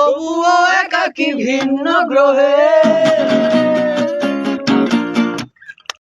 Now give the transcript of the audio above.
তবুও একাকি ভিন্ন গ্রহে।